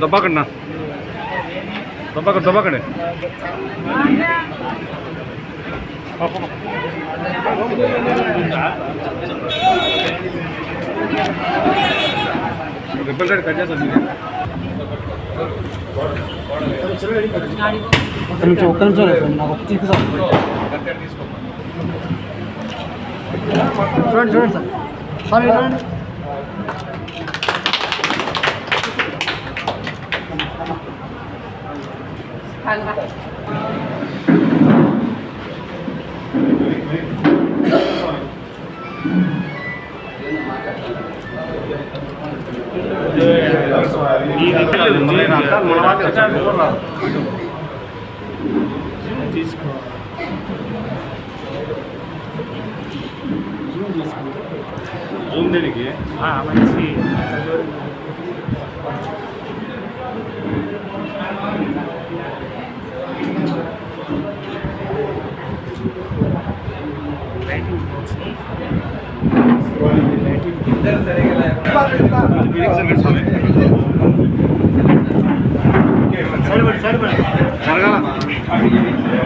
దబ్బాకండి దబ్బాక దబ్బాకండి రిబ్బల్ cut cut చేస్తాను ఒక్క నిమిషం ఒక్క నిమిషం నాకు తీసుకో చూడండి చూడండి సార్ స్వామి చూడండి जूम देने की है हाँ मैं इसी ಸರ್ವರ್ ಸರ್ವರ್ ಸರ್ಗಲ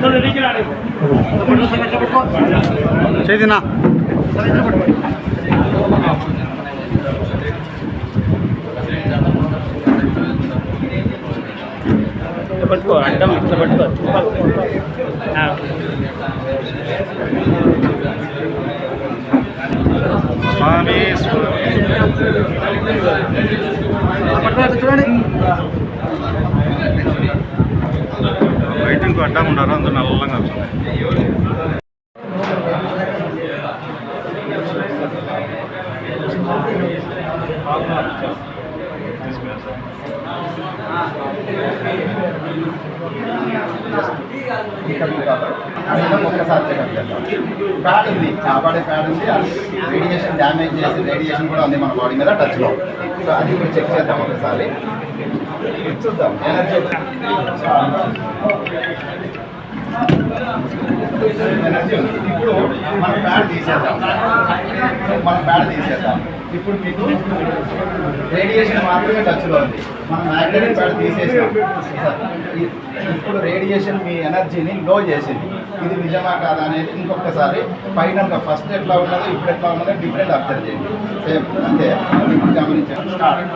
ನೋಡಿ ರೀಕಿಲಾಡಿ ಬಣ್ಣ ಸಂಗಟ ಬಿಟ್ಕೋ ಸೇದಿನಾ పట్టుకో అడ్డం ఇట్లా పట్టుకో. స్వామి చూడండి బయట ఇంకో అడ్డం ఉండరు అందరూ నల్లంగా వస్తుంది ఒక్కసారి చెకప్ చేద్దాం ప్యాడ్ ఉంది కాపాడే ప్యాడ్ ఉంది రేడియేషన్ డ్యామేజ్ చేసి రేడియేషన్ కూడా ఉంది మన బాడీ మీద టచ్లో సో అది ఇప్పుడు చెక్ చేద్దాం ఒకసారి. చూద్దాం. ఎనర్జీ ఎనర్జీ ఉంది. ఇప్పుడు మన ప్యాడ్ తీసేద్దాం. మన ప్యాడ్ తీసేద్దాం. ఇప్పుడు మీకు రేడియేషన్ మాత్రమే టచ్లో ఉంది. మనం మ్యాగ్నెటిక్ ప్యాడ్ తీసేసాం ఇప్పుడు రేడియేషన్ మీ ఎనర్జీని లో చేసింది. ఇది నిజమా కాదా అనేది ఇంకొకసారి ఫైనల్గా ఫస్ట్ ఎట్లా ఉన్నదో ఇప్పుడు ఎట్లా ఉన్నదో డిఫరెంట్ అబ్జర్వ్ చేయండి. సేమ్ అంతే. ఇప్పుడు గమనించండి స్టార్ట్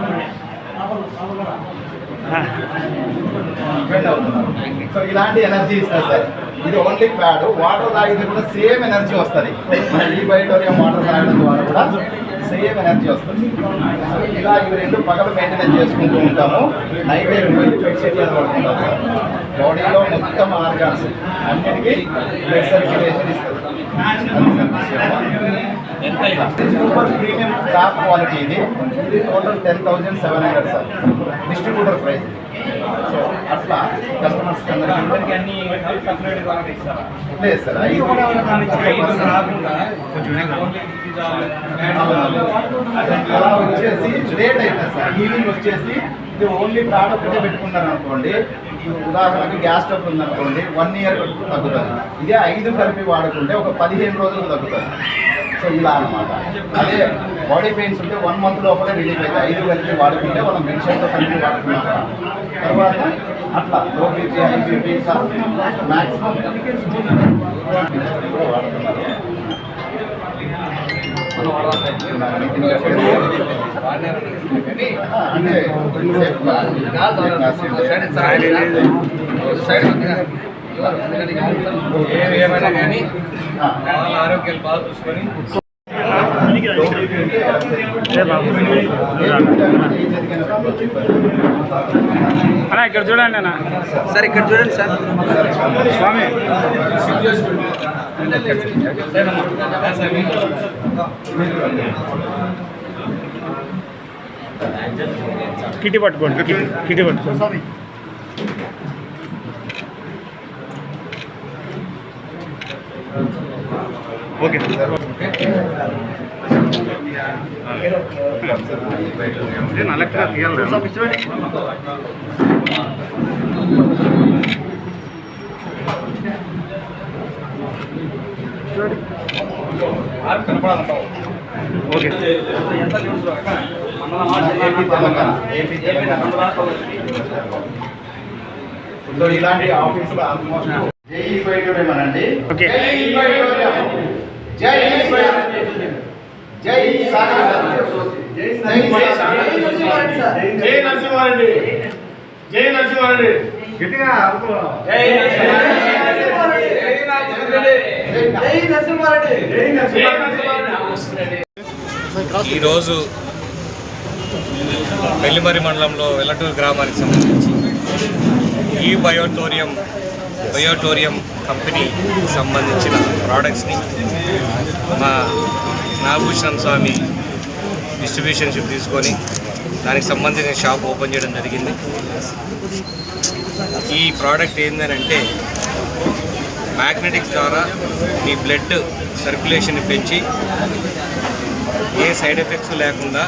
సో ఇలాంటి ఎనర్జీ ఇస్తారు సార్. ఇది ఓన్లీ ప్యాడ్ వాటర్ తాగితే కూడా సేమ్ ఎనర్జీ వస్తుంది. మన ఈ బయోటోరియం వాటర్ తాగడం ద్వారా కూడా సేమ్ ఎనర్జీ వస్తుంది సో ఇలా ఇవి రెండు పగలు మెయింటెనెన్స్ చేసుకుంటూ ఉంటాము. నైట్ బెడ్ పడుతుంటాం సార్. బాడీలో మొత్తం ఆర్గాన్స్ అన్నిటికీ బ్లడ్ సర్క్యులేషన్ ఇస్తుంది సూపర్ ప్రీమియం టాప్ క్వాలిటీ ఇది. ఇది total ten thousand seven hundred sir distributor price so అట్లా కస్టమర్స్ అందరికీ లేదు సార్ ఐదు అలా వచ్చేసి లేట్ అవుతుంది సార్ హీలింగ్ వచ్చేసి ఇది ఓన్లీ ప్యాడ్ ఒకటే పెట్టుకున్నారు అనుకోండి ఉదాహరణకి గ్యాస్ స్టవ్ ఉందనుకోండి వన్ ఇయర్ తగ్గుతుంది ఇదే ఐదు కలిపి వాడుకుంటే ఒక పదిహేను రోజులు తగ్గుతుంది సో ఇలా అన్నమాట అదే బాడీ పెయిన్స్ ఉంటే వన్ మంత్ లోపలే రిలీఫ్ అవుతాయి ఐదు కలిపి వాడుకుంటే మనం మెడిసిన్తో కలిపి వాడుకున్నాం తర్వాత అట్లా low BP high BP maximum వాడుతున్నారు ఏమైనా కానీ వాళ్ళ ఆరోగ్యాలు బాగా చూసుకొని అన్నా ఇక్కడ చూడండి అన్న. సార్ ఇక్కడ చూడండి సార్. స్వామి. కిటి పట్టుకోండి కిటి కిటి పట్టుకోండి ఓకే నేను అలెక్ట్రా తీయాలి ఓకే. సో ఇలాంటి ఆఫీసులు ఆల్మోస్ట్ జై ఓకే. జై. జై. జై జై జై నరసింహారెడ్డి జై నరసింహారెడ్డి గట్టిగా అరుపులు. ఈరోజు వెల్లిమరి మండలంలో వెల్లటూరు గ్రామానికి సంబంధించి ఈ బయోటోరియం బయోటోరియం కంపెనీకి సంబంధించిన ప్రోడక్ట్స్ని మా నాగభూషణం స్వామి డిస్ట్రిబ్యూషన్షిప్ తీసుకొని దానికి సంబంధించిన షాప్ ఓపెన్ చేయడం జరిగింది. ఈ ప్రోడక్ట్ ఏంటంటే మ్యాగ్నెటిక్స్ ద్వారా మీ బ్లడ్ సర్క్యులేషన్ పెంచి ఏ సైడ్ ఎఫెక్ట్స్ లేకుండా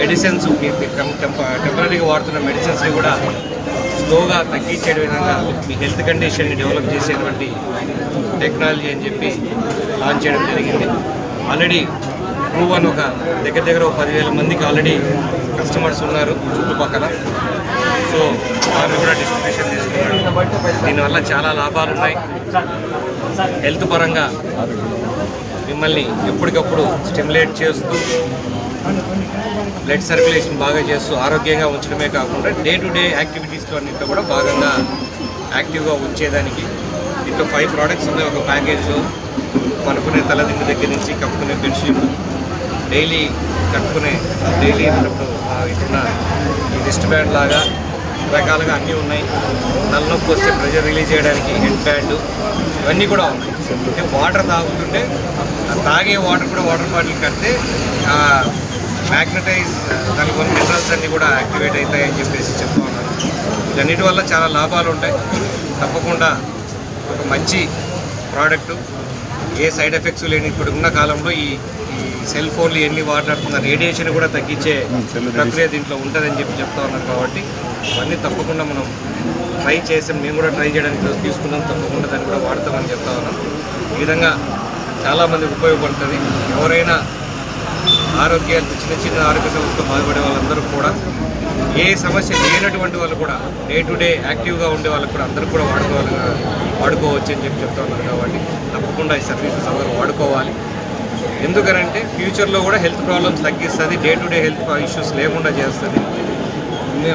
మెడిసిన్స్ మీ టెంపరీగా వాడుతున్న మెడిసిన్స్ని కూడా స్లోగా తగ్గించే విధంగా మీ హెల్త్ కండిషన్ని డెవలప్ చేసేటువంటి టెక్నాలజీ అని చెప్పి లాంచ్ చేయడం జరిగింది. ఆల్రెడీ ప్రూవ్ అని ఒక దగ్గర దగ్గర ఒక పదివేల మందికి ఆల్రెడీ కస్టమర్స్ ఉన్నారు చుట్టుపక్కల. సో ఆమె కూడా డిస్ట్రిబ్యూషన్ తీసుకున్నాడు. దీనివల్ల చాలా లాభాలు ఉన్నాయి. హెల్త్ పరంగా మిమ్మల్ని ఎప్పటికప్పుడు స్టిమ్యులేట్ చేస్తూ బ్లడ్ సర్క్యులేషన్ బాగా చేస్తూ ఆరోగ్యంగా ఉంచడమే కాకుండా డే టు డే యాక్టివిటీస్లో అన్నింటిలో కూడా భాగంగా యాక్టివ్గా ఉంచేదానికి ఇంట్లో ఫైవ్ ప్రోడక్ట్స్ ఉన్నాయి. ఒక ప్యాకేజ్లో పనుకునే తలదిండు దగ్గర నుంచి కప్పుకునే బెడ్షీట్ డైలీ కట్టుకునే డైలీ మనకు ఆ, ఈ రిస్ట్ బ్యాండ్ లాగా రకాలుగా అన్నీ ఉన్నాయి. నల్లనొప్పి వస్తే ప్రెషర్ రిలీజ్ చేయడానికి హెడ్ బ్యాండ్ ఇవన్నీ కూడా ఉన్నాయి. అంటే వాటర్ తాగుతుంటే తాగే వాటర్ కూడా వాటర్ బాటిల్ కడితే మ్యాగ్నటైజ్ దానికి కొన్ని మినరల్స్ అన్నీ కూడా యాక్టివేట్ అవుతాయని చెప్పేసి చెప్తా ఉన్నాను ఇవన్నిటి వల్ల చాలా లాభాలు ఉంటాయి. తప్పకుండా ఒక మంచి ప్రోడక్టు ఏ సైడ్ ఎఫెక్ట్స్ లేని ఇప్పుడు ఉన్న కాలంలో ఈ సెల్ ఫోన్లు ఎన్ని మాట్లాడుతున్న రేడియేషన్ కూడా తగ్గించే ప్రక్రియ దీంట్లో ఉంటుందని చెప్పి చెప్తా ఉన్నారు కాబట్టి ఇవన్నీ తప్పకుండా మనం ట్రై చేసాం మేము కూడా ట్రై చేయడానికి తీసుకున్నాం తప్పకుండా దాన్ని కూడా వాడతామని చెప్తా ఉన్నాం. ఈ విధంగా చాలామందికి ఉపయోగపడుతుంది. ఎవరైనా ఆరోగ్యాలు చిన్న చిన్న ఆరోగ్య సమస్యతో బాధపడే వాళ్ళందరూ కూడా ఏ సమస్య లేనటువంటి వాళ్ళు కూడా డే టు డే యాక్టివ్గా ఉండే వాళ్ళకి కూడా అందరూ కూడా వాడుకోవాలి వాడుకోవచ్చు అని చెప్పి చెప్తా ఉన్నారు కాబట్టి తప్పకుండా ఈ సర్వీసెస్ అందరూ వాడుకోవాలి. ఎందుకనంటే ఫ్యూచర్లో కూడా హెల్త్ ప్రాబ్లమ్స్ తగ్గిస్తుంది day to day health issues లేకుండా చేస్తుంది.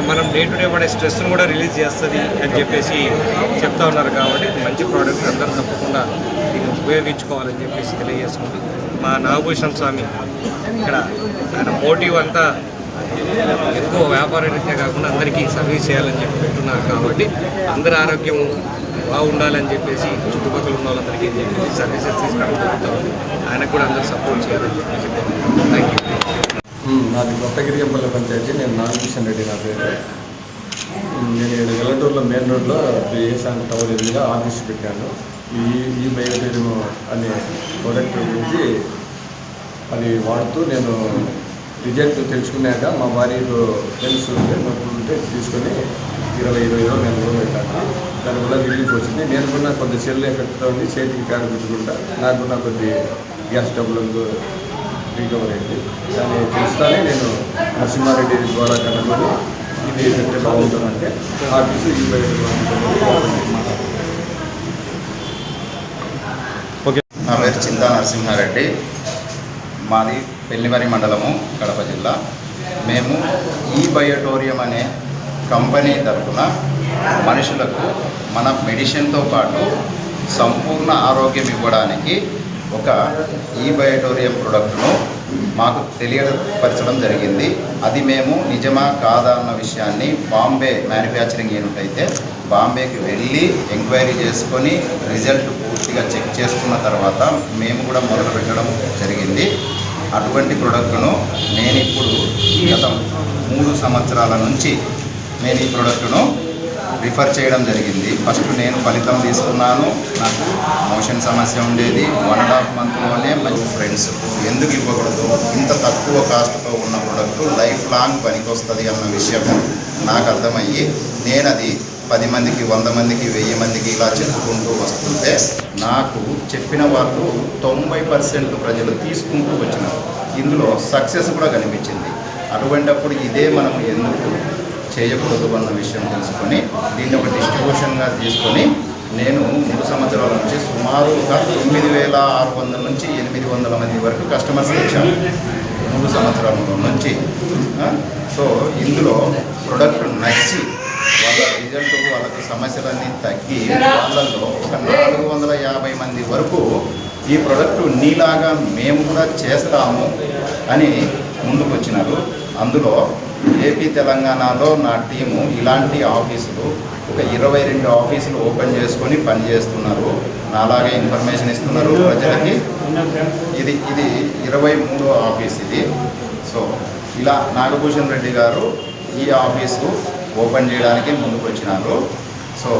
మనం డే టు డే పడే స్ట్రెస్ను కూడా రిలీజ్ చేస్తుంది అని చెప్పేసి చెప్తా ఉన్నారు కాబట్టి మంచి ప్రోడక్ట్ అందరూ తప్పకుండా దీన్ని ఉపయోగించుకోవాలని చెప్పేసి తెలియజేసుకుంటూ మా నాగభూషణ స్వామి ఇక్కడ ఆయన మోటివ్ అంతా ఎక్కువ వ్యాపార రీత్యా కాకుండా అందరికీ సర్వీస్ చేయాలని చెప్పి పెట్టున్నారు కాబట్టి అందరి ఆరోగ్యం బాగుండాలని చెప్పేసి చుట్టుపక్కల ఉన్న వాళ్ళందరికీ చెప్పేసి సర్వీసెస్ తీసుకోవడం జరుగుతూ ఆయనకు కూడా అందరూ సపోర్ట్ చేయాలని చెప్పేసి థ్యాంక్ యూ ఉమ్, నాది కొత్తగిరియంపల్లి పంచాయతీ. నేను నాగభూషణ్ రెడ్డి నా పేరు. నేను ఎల్లటూరులో వెల్లటూరులో మెయిన్ రోడ్లో ఏసాన్ టవర్ ఎదురుగా ఆఫీస్ పెట్టాను. ఈ ఈ బయోటేరియం అనే ప్రోడక్ట్ గురించి అది వాడుతూ నేను రిజల్ట్ తెలుసుకున్నాక మా భార్యకు ఫ్రెండ్స్ ఉంటే నొప్పులు ఉంటే తీసుకొని ఇరవై ఇరవై రోజులు నేను రోజులు పెట్టాను. దానివల్ల రిలీఫ్ వచ్చింది. నేను కూడా కొద్ది సెల్ ఎఫెక్ట్తో ఉంది చేతికి ఫ్యాన్ పెట్టుకుంటా నాకు కూడా కొద్ది గ్యాస్ డబ్బులకు రికవర్ అయింది. దాన్ని తెలుస్తానే నేను నరసింహారెడ్డి ద్వారా కనుగొని ఇది పెడితే బాగుంటుందంటే ఆఫీసు ఈ బయట ఓకే. నా పేరు చింతా నరసింహారెడ్డి. మాది పెళ్ళిమరి మండలము కడప జిల్లా. మేము ఈ బయోటోరియం అనే కంపెనీ తరఫున మనుషులకు మన మెడిసిన్తో పాటు సంపూర్ణ ఆరోగ్యం ఇవ్వడానికి ఒక ఈ బయోటోరియం ప్రొడక్ట్ను మాకు తెలియపరచడం జరిగింది. అది మేము నిజమా కాదా అన్న విషయాన్ని బాంబే మ్యానుఫ్యాక్చరింగ్ యూనిట్ అయితే బాంబేకి వెళ్ళి ఎంక్వైరీ చేసుకొని రిజల్ట్ పూర్తిగా చెక్ చేసుకున్న తర్వాత మేము కూడా మొదలు పెట్టడం జరిగింది. అటువంటి ప్రోడక్ట్ను నేను ఇప్పుడు గత మూడు సంవత్సరాల నుంచి నేను ఈ ప్రోడక్ట్ను రిఫర్ చేయడం జరిగింది. ఫస్ట్ నేను ఫలితం తీసుకున్నాను. నాకు మోషన్ సమస్య ఉండేది. వన్ అండ్ హాఫ్ మంత్లోనే మంచి ఫ్రెండ్స్. ఎందుకు ఇవ్వకూడదు? ఇంత తక్కువ కాస్ట్తో ఉన్న ప్రోడక్ట్ లైఫ్ లాంగ్ పనికొస్తుంది అన్న విషయం నాకు అర్థమయ్యి నేను అది పది మందికి వంద మందికి వెయ్యి మందికి ఇలా చెప్పుకుంటూ వస్తుంటే నాకు చెప్పిన వాళ్ళు తొంభై పర్సెంట్ ప్రజలు తీసుకుంటూ వచ్చినారు. ఇందులో సక్సెస్ కూడా కనిపించింది. అటువంటప్పుడు ఇదే మనం ఎందుకు చేయకూడదు అన్న విషయం తెలుసుకొని దీన్ని ఒక డిస్ట్రిబ్యూషన్గా తీసుకొని నేను మూడు సంవత్సరాల నుంచి సుమారు ఒక తొమ్మిది వేల ఆరు వందల నుంచి ఎనిమిది వందల మంది వరకు కస్టమర్స్ వచ్చాను మూడు సంవత్సరాల నుంచి. సో ఇందులో ప్రొడక్ట్ నచ్చి వాళ్ళ రిజల్ట్ వాళ్ళకి సమస్యలన్నీ తగ్గి వాళ్ళల్లో ఒక నాలుగు వందల యాభై మంది వరకు ఈ ప్రొడక్ట్ నీలాగా మేము కూడా చేస్తాము అని ముందుకొచ్చినారు. అందులో ఏపీ తెలంగాణలో నా టీము ఇలాంటి ఆఫీసులు ఒక ఇరవై రెండు ఆఫీసులు ఓపెన్ చేసుకొని పనిచేస్తున్నారు నాలాగే ఇన్ఫర్మేషన్ ఇస్తున్నారు ప్రజలకి. ఇది ఇది ఇరవై మూడో ఆఫీస్ ఇది. సో ఇలా నాగభూషణ్ రెడ్డి గారు ఈ ఆఫీసు ఓపెన్ చేయడానికి ముందుకు వచ్చినారు సో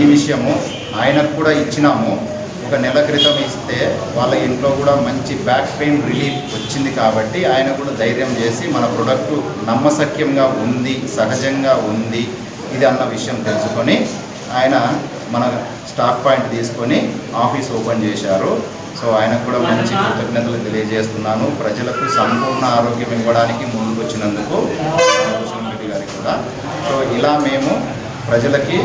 ఈ విషయము ఆయనకు కూడా ఇచ్చినాము. ఒక నెల క్రితం ఇస్తే వాళ్ళ ఇంట్లో కూడా మంచి బ్యాక్ పెయిన్ రిలీఫ్ వచ్చింది కాబట్టి ఆయన కూడా ధైర్యం చేసి మన ప్రొడక్ట్ నమ్మసక్యంగా ఉంది సహజంగా ఉంది ఇది అన్న విషయం తెలుసుకొని ఆయన మన స్టాక్ పాయింట్ తీసుకొని ఆఫీస్ ఓపెన్ చేశారు. సో ఆయనకు కూడా మంచి కృతజ్ఞతలు తెలియజేస్తున్నాను. ప్రజలకు సంపూర్ణ ఆరోగ్యం ఇవ్వడానికి ముందుకు వచ్చినందుకు కూడా సో ఇలా మేము ప్రజలకి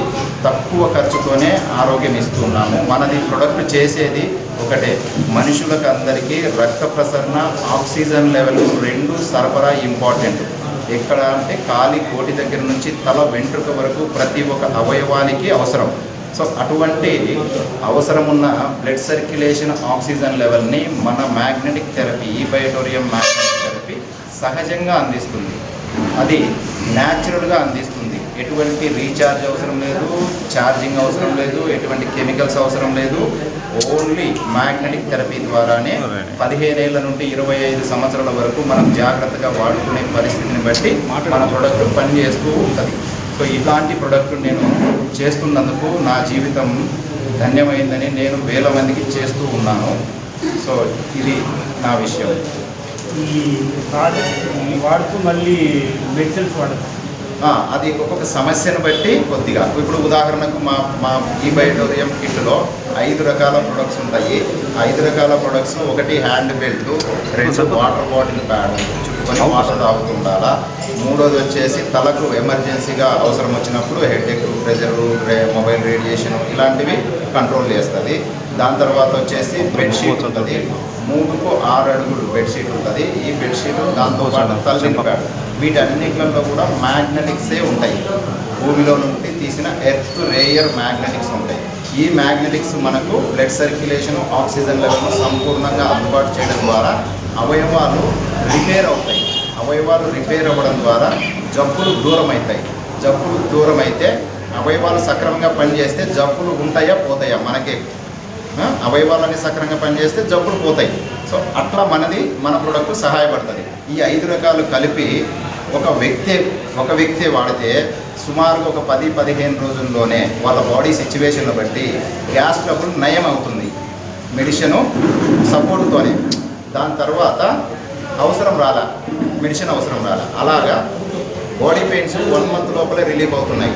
తక్కువ ఖర్చుతోనే ఆరోగ్యం ఇస్తున్నాము. మనది ప్రొడక్ట్ చేసేది ఒకటే. మనుషులకు అందరికీ రక్త ప్రసరణ ఆక్సిజన్ లెవెల్ రెండు సరఫరా ఇంపార్టెంట్ ఎక్కడ అంటే కాలి కోటి దగ్గర నుంచి తల వెంట్రుక వరకు ప్రతి ఒక్క అవయవానికి అవసరం. సో అటువంటి అవసరం ఉన్న బ్లడ్ సర్క్యులేషన్ ఆక్సిజన్ లెవెల్ని మన మ్యాగ్నెటిక్ థెరపీ ఈ బయోటోరియం మ్యాగ్నెటిక్ థెరపీ సహజంగా అందిస్తుంది. అది న్యాచురల్గా అందిస్తుంది. ఎటువంటి రీఛార్జ్ అవసరం లేదు ఛార్జింగ్ అవసరం లేదు ఎటువంటి కెమికల్స్ అవసరం లేదు. ఓన్లీ మ్యాగ్నెటిక్ థెరపీ ద్వారానే పదిహేను ఏళ్ళ నుండి ఇరవై ఐదు సంవత్సరాల వరకు మనం జాగ్రత్తగా వాడుకునే పరిస్థితిని బట్టి మన ప్రొడక్ట్ పనిచేస్తూ ఉంటుంది. సో ఇలాంటి ప్రొడక్ట్ నేను చేస్తున్నందుకు నా జీవితం ధన్యమైందని నేను వేల మందికి చేస్తూ ఉన్నాను. సో ఇది నా విషయం. ఈ ప్రాజెక్ట్ ఈ వాడుతూ మళ్ళీ మెడిసిన్స్ వాడతాం. ఆ, అది ఒక్కొక్క సమస్యను బట్టి కొద్దిగా. ఇప్పుడు ఉదాహరణకు మా మా ఈ బయోటోరియం కిట్లో ఐదు రకాల ప్రొడక్ట్స్ ఉంటాయి. ఐదు రకాల ప్రొడక్ట్స్ ఒకటి హ్యాండ్ బెల్ట్ రెండు వాటర్ బాటిల్ ప్యాడ్ చుట్టుకొని వాటర్ తాగుతుండాలా మూడోది వచ్చేసి తలకు ఎమర్జెన్సీగా అవసరం వచ్చినప్పుడు head acupressure mobile radiation ఇలాంటివి కంట్రోల్ చేస్తుంది. దాని తర్వాత వచ్చేసి బెడ్షీట్ ఉంటుంది. మూడుకు ఆరు అడుగులు బెడ్షీట్ ఉంటుంది. ఈ బెడ్షీట్ దాంతో పాటు తల్లిని ప్యాడ్ వీటన్నిటిలో కూడా మ్యాగ్నెటిక్సే ఉంటాయి. భూమిలో నుండి తీసిన ఎర్త్ రేయర్ మ్యాగ్నెటిక్స్ ఉంటాయి. ఈ మ్యాగ్నెటిక్స్ మనకు బ్లడ్ సర్క్యులేషన్ ఆక్సిజన్ లెవెల్ను సంపూర్ణంగా అందుబాటు చేయడం ద్వారా అవయవాలు రిపేర్ అవుతాయి. అవయవాలు రిపేర్ అవ్వడం ద్వారా జబ్బులు దూరం అవుతాయి జబ్బులు దూరం అయితే అవయవాలు సక్రమంగా పనిచేస్తే జబ్బులు ఉంటాయా పోతాయా మనకే. అవయవాలన్నీ సక్రమంగా పనిచేస్తే జబ్బులు పోతాయి. సో అట్లా మనది మన ప్రోడక్ట్ సహాయపడుతుంది. ఈ ఐదు రకాలు కలిపి ఒక వ్యక్తి ఒక వ్యక్తి వాడితే సుమారుగా ఒక పది పదిహేను రోజుల్లోనే వాళ్ళ బాడీ సిచ్యువేషన్ బట్టి గ్యాస్ ట్రబుల్ నయం అవుతుంది. మెడిసిన్ సపోర్ట్తోనే. దాని తర్వాత అవసరం రాలా. మెడిసిన్ అవసరం రాలా. అలాగా బాడీ పెయిన్స్ వన్ మంత్ లోపలే రిలీఫ్ అవుతున్నాయి.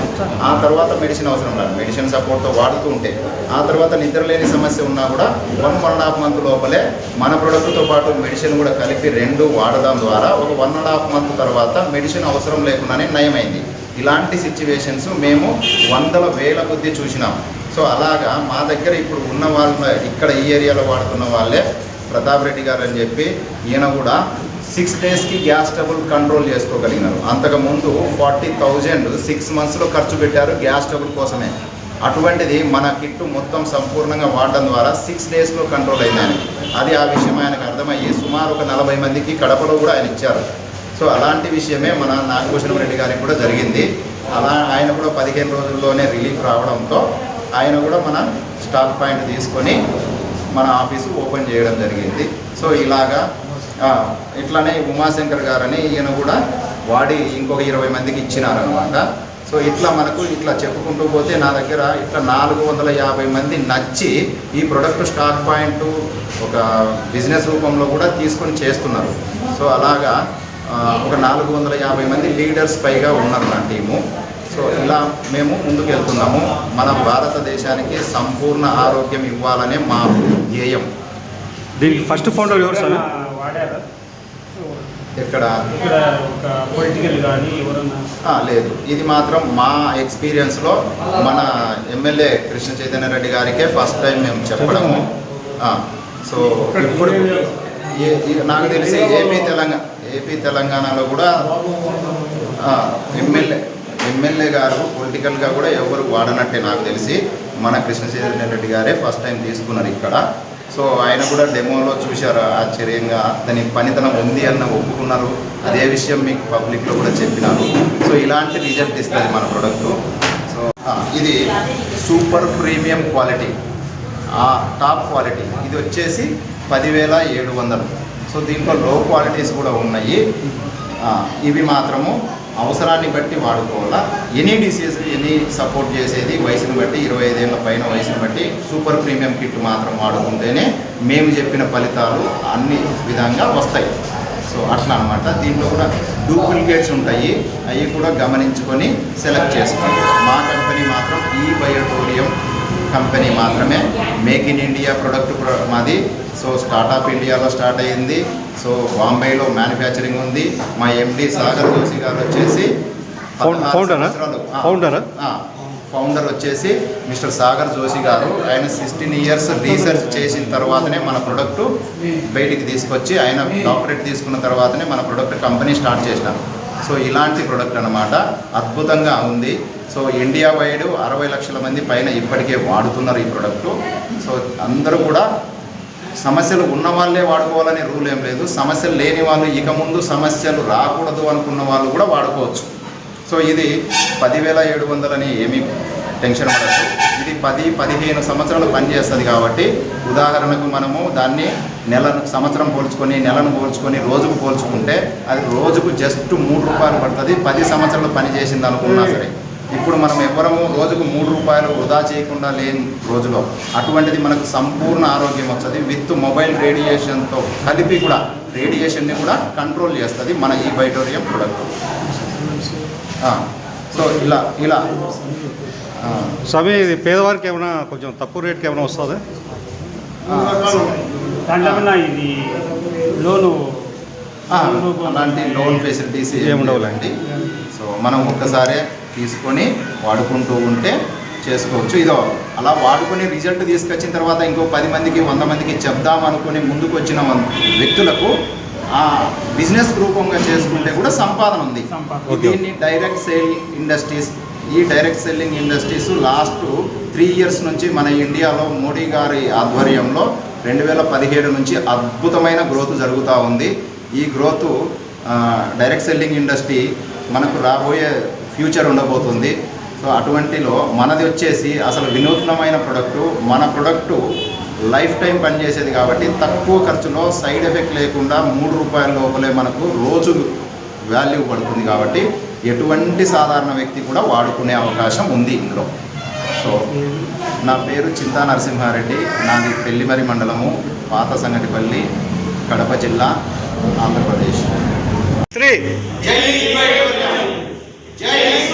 ఆ తర్వాత మెడిసిన్ అవసరం రాదు. మెడిసిన్ సపోర్ట్తో వాడుతూ ఉంటే ఆ తర్వాత నిద్రలేని సమస్య ఉన్నా కూడా one one and half month లోపలే మన ప్రొడక్ట్తో పాటు మెడిసిన్ కూడా కలిపి రెండు వాడడం ద్వారా ఒక వన్ అండ్ హాఫ్ మంత్ తర్వాత మెడిసిన్ అవసరం లేకుండానే నయమైంది. ఇలాంటి సిచ్యువేషన్స్ మేము వందల వేల కొద్దీ చూసినాం. సో అలాగా మా దగ్గర ఇప్పుడు ఉన్న వాళ్ళ ఇక్కడ ఈ ఏరియాలో వాడుతున్న వాళ్ళే ప్రతాప్ రెడ్డి గారు అని చెప్పి ఈయన కూడా సిక్స్ డేస్కి గ్యాస్ ట్రబుల్ కంట్రోల్ చేసుకోగలిగినారు. అంతకుముందు ఫార్టీ థౌజండ్ సిక్స్ మంత్స్లో ఖర్చు పెట్టారు గ్యాస్ ట్రబుల్ కోసమే. అటువంటిది మన కిట్టు మొత్తం సంపూర్ణంగా వాడడం ద్వారా సిక్స్ డేస్లో కంట్రోల్ అయింది ఆయనకి అది ఆ విషయం ఆయనకు అర్థమయ్యి సుమారు ఒక నలభై మందికి కడపలో కూడా ఆయన ఇచ్చారు. సో అలాంటి విషయమే మన నాగభూషణం రెడ్డి గారికి కూడా జరిగింది. అలా ఆయన కూడా పదిహేను రోజుల్లోనే రిలీఫ్ రావడంతో ఆయన కూడా మన స్టాక్ పాయింట్ తీసుకొని మన ఆఫీసు ఓపెన్ చేయడం జరిగింది. సో ఇలాగా ఇట్లానే ఉమాశంకర్ గారని ఈయన కూడా వాడి ఇంకొక ఇరవై మందికి ఇచ్చినారనమాట సో ఇట్లా మనకు ఇట్లా చెప్పుకుంటూ పోతే నా దగ్గర ఇట్లా నాలుగు వందల యాభై మంది నచ్చి ఈ ప్రొడక్ట్ స్టాక్ పాయింట్ ఒక బిజినెస్ రూపంలో కూడా తీసుకొని చేస్తున్నారు. సో అలాగా ఒక నాలుగు వందల యాభై మంది లీడర్స్ పైగా ఉన్నారు నా టీము. సో ఇలా మేము ముందుకు వెళ్తున్నాము మన భారతదేశానికి సంపూర్ణ ఆరోగ్యం ఇవ్వాలనే మా ధ్యేయం. దీనికి ఫస్ట్ ఫౌండర్ ఎవరు సార్? వాడారా ఇక్కడ ఇక్కడ ఒక పొలిటికల్ కానీ ఎవరన్నా? లేదు. ఇది మాత్రం మా ఎక్స్పీరియన్స్లో మన ఎమ్మెల్యే కృష్ణ చైతన్య రెడ్డి గారికే ఫస్ట్ టైం మేము చెప్పడము. ఆ, సో ఇప్పుడు నాకు తెలిసి ఏపీ తెలంగాణ ఏపీ తెలంగాణలో కూడా ఆ, ఎమ్మెల్యే ఎమ్మెల్యే గారు పొలిటికల్గా కూడా ఎవరు వాడనట్టే నాకు తెలిసి మన కృష్ణ చైతన్య రెడ్డి గారే ఫస్ట్ టైం తీసుకున్నారు ఇక్కడ. సో ఆయన కూడా డెమోలో చూశారు ఆశ్చర్యంగా దాని పనితనం ఉంది అన్న ఒప్పుకున్నారు. అదే విషయం మీకు పబ్లిక్లో కూడా చెప్పినారు. సో ఇలాంటి రిజల్ట్ ఇస్తుంది మన ప్రొడక్ట్ సో ఇది సూపర్ ప్రీమియం క్వాలిటీ. ఆ టాప్ క్వాలిటీ. ఇది వచ్చేసి పదివేల ఏడు వందలు. సో దీంట్లో లో క్వాలిటీస్ కూడా ఉన్నాయి. ఇవి మాత్రము అవసరాన్ని బట్టి వాడుకోవాలా? ఎనీ డిసీజ్ ఎనీ సపోర్ట్ చేసేది వయసును బట్టి ఇరవై ఐదేళ్ళ పైన వయసును బట్టి సూపర్ ప్రీమియం కిట్ మాత్రం వాడుకుంటేనే మేము చెప్పిన ఫలితాలు అన్ని విధంగా వస్తాయి. సో అట్లా అనమాట దీంట్లో కూడా డూప్లికేట్స్ ఉంటాయి. అవి కూడా గమనించుకొని సెలెక్ట్ చేసుకోండి. మా కంపెనీ మాత్రం ఈ బయోటోరియం కంపెనీ మాత్రమే make in India product pro- మాది. సో స్టార్టప్ ఇండియాలో స్టార్ట్ అయ్యింది. సో బాంబేలో మ్యానుఫ్యాక్చరింగ్ ఉంది. మా ఎండి సాగర్ జోషి గారు వచ్చేసి ఫౌండరా? ఫౌండరా? వచ్చేసి మిస్టర్ సాగర్ జోషి గారు. ఆయన సిక్స్టీన్ ఇయర్స్ రీసెర్చ్ చేసిన తర్వాతనే మన ప్రొడక్ట్ బయటికి తీసుకొచ్చి ఆయన డాక్టరేట్ తీసుకున్న తర్వాతనే మన ప్రొడక్ట్ కంపెనీ స్టార్ట్ చేసినారు. సో ఇలాంటి ప్రొడక్ట్ అన్నమాట. అద్భుతంగా ఉంది. సో ఇండియా వైడ్ అరవై లక్షల మంది పైన ఇప్పటికే వాడుతున్నారు ఈ ప్రొడక్ట్ సో అందరూ కూడా సమస్యలు ఉన్న వాళ్ళే వాడుకోవాలనే రూల్ ఏం లేదు. సమస్యలు లేని వాళ్ళు ఇక ముందు సమస్యలు రాకూడదు అనుకున్న వాళ్ళు కూడా వాడుకోవచ్చు. సో ఇది పదివేల ఏడు వందలని ఏమీ టెన్షన్ పడదు. ఇది పది పదిహేను సంవత్సరాలు పనిచేస్తుంది కాబట్టి ఉదాహరణకు మనము దాన్ని నెలను సంవత్సరం పోల్చుకొని నెలను పోల్చుకొని రోజుకు పోల్చుకుంటే అది రోజుకు జస్ట్ మూడు రూపాయలు పడుతుంది. పది సంవత్సరాలు పని చేసింది అనుకున్నా సరే. ఇప్పుడు మనం ఎవరము రోజుకు మూడు రూపాయలు వృధా చేయకుండా లేని రోజులో అటువంటిది మనకు సంపూర్ణ ఆరోగ్యం వస్తుంది. విత్ మొబైల్ రేడియేషన్తో కలిపి కూడా రేడియేషన్ని కూడా కంట్రోల్ చేస్తుంది మన ఈ బైటోరియం ప్రొడక్ట్. సో ఇలా ఇలా. స్వామి ఇది పేదవారికి ఏమైనా కొంచెం తక్కువ రేట్కి ఏమైనా వస్తుంది? దాంట్లో ఇది లోను? ఆ, అలాంటి లోన్ ఫెసిలిటీస్ ఏమి. ఉండవులేండి సో మనం ఒక్కసారే తీసుకొని వాడుకుంటూ ఉంటే చేసుకోవచ్చు. ఇదో అలా వాడుకొని రిజల్ట్ తీసుకొచ్చిన తర్వాత ఇంకో పది మందికి వంద మందికి చెప్దాం అనుకుని ముందుకు వచ్చిన వ్యక్తులకు ఆ బిజినెస్ రూపంగా చేసుకుంటే కూడా సంపాదన ఉంది. దీన్ని డైరెక్ట్ సేల్ ఇండస్ట్రీస్ ఈ direct selling industries last three years నుంచి మన ఇండియాలో మోడీ గారి ఆధ్వర్యంలో రెండు వేల పదిహేడు నుంచి అద్భుతమైన గ్రోత్ జరుగుతూ ఉంది. ఈ గ్రోత్ డైరెక్ట్ సెల్లింగ్ ఇండస్ట్రీ మనకు రాబోయే ఫ్యూచర్ ఉండబోతుంది. సో అటువంటిలో మనది వచ్చేసి అసలు వినూత్నమైన ప్రొడక్టు మన ప్రొడక్టు లైఫ్ టైం పనిచేసేది కాబట్టి తక్కువ ఖర్చులో సైడ్ ఎఫెక్ట్ లేకుండా మూడు రూపాయల లోపలే మనకు రోజు వాల్యూ పడుతుంది కాబట్టి ఎటువంటి సాధారణ వ్యక్తి కూడా వాడుకునే అవకాశం ఉంది ఇందులో. సో నా పేరు చింతా నరసింహారెడ్డి. నాది పెళ్ళిమరి మండలము పాత సంగటిపల్లి కడప జిల్లా ఆంధ్రప్రదేశ్. త్రీ. జై